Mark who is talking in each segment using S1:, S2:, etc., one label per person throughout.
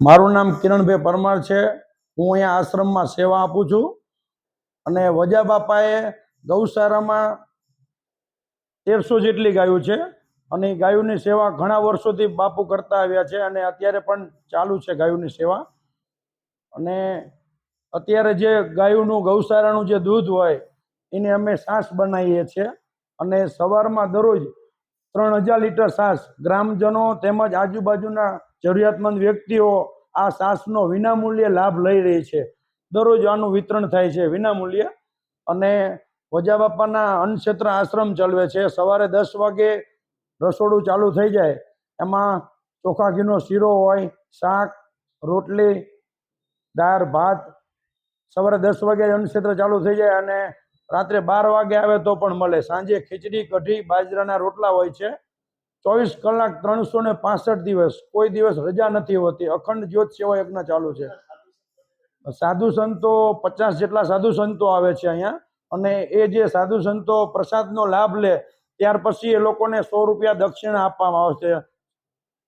S1: મારું નામ કિરણભાઈ પરમાર છે. હું અહીંયા આશ્રમમાં સેવા આપું છું. અને વજા બાપાએ ગૌશાળામાં તેરસો જેટલી ગાયો છે અને ગાયોની સેવા ઘણા વર્ષોથી બાપુ કરતા આવ્યા છે અને અત્યારે પણ ચાલુ છે ગાયોની સેવા. અને અત્યારે જે ગાયોનું ગૌશાળાનું જે દૂધ હોય, એને અમે સાસ બનાવીએ છીએ. અને સવારમાં દરરોજ ત્રણ હજાર લીટર છાશ ગ્રામજનો તેમજ આજુબાજુના જરૂરિયાતમંદ વ્યક્તિઓ આ છાશનો વિનામૂલ્યે લાભ લઈ રહી છે. દરરોજ આનું વિતરણ થાય છે વિનામૂલ્યે. અને વજા બાપાના અન્નક્ષેત્ર આશ્રમ ચલાવે છે. સવારે દસ વાગે રસોડું ચાલુ થઈ જાય. એમાં ચોખા ઘીનો શીરો હોય, શાક, રોટલી, દાળ, ભાત. સવારે દસ વાગે અન્નક્ષેત્ર ચાલુ થઈ જાય અને રાત્રે બાર વાગે આવે તો પણ મળે. સાંજે ખીચડી, કઢી, બાજરાના રોટલા હોય છે. ચોવીસ કલાક ત્રણસો ને પાસઠ દિવસ. કોઈ દિવસ રજા નથી હોતી. અખંડ જ્યોત સેવા યજ્ઞ ચાલુ છે. સાધુ સંતો, પચાસ જેટલા સાધુ સંતો આવે છે અહીંયા. અને એ જે સાધુ સંતો પ્રસાદનો લાભ લે, ત્યાર પછી એ લોકોને સો રૂપિયા દક્ષિણા આપવામાં આવશે.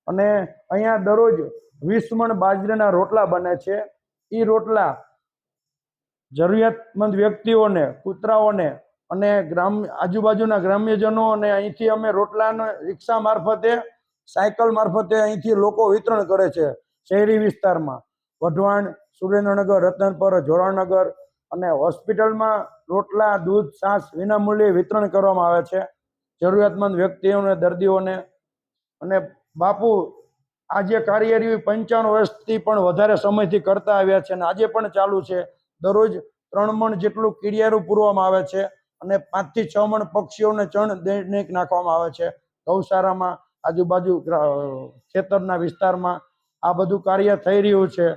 S1: અને અહીંયા દરરોજ વીસ મણ બાજરાના રોટલા બને છે. એ રોટલા જરૂરિયાતમંદ વ્યક્તિઓને, કૂતરાઓને અને ગ્રામ, આજુબાજુના ગ્રામ્યજનો અને અહીંથી અમે રોટલાને રિક્ષા મારફતે, સાયકલ મારફતે અહીંથી લોકો વિતરણ કરે છે શહેરી વિસ્તારમાં. વઢવાણ, સુરેન્દ્રનગર, રતનપર જોરાનગર અને હોસ્પિટલમાં રોટલા, દૂધ, છાશ વિનામૂલ્યે વિતરણ કરવામાં આવે છે. જરૂરિયાતમંદ વ્યક્તિઓને, દર્દીઓને અને બાપુ, આજે કાર્યરી પંચાણું વર્ષથી પણ વધારે સમયથી કરતા આવ્યા છે અને આજે પણ ચાલુ છે. દરરોજ ત્રણ મણ જેટલું કીડિયારું પૂરવામાં આવે છે અને પાંચથી છ મણ પક્ષીઓને ચણ દૈનિક નાખવામાં આવે છે. ગૌશાળામાં આજુબાજુ ખેતરના વિસ્તારમાં આ બધું કાર્ય થઈ રહ્યું છે.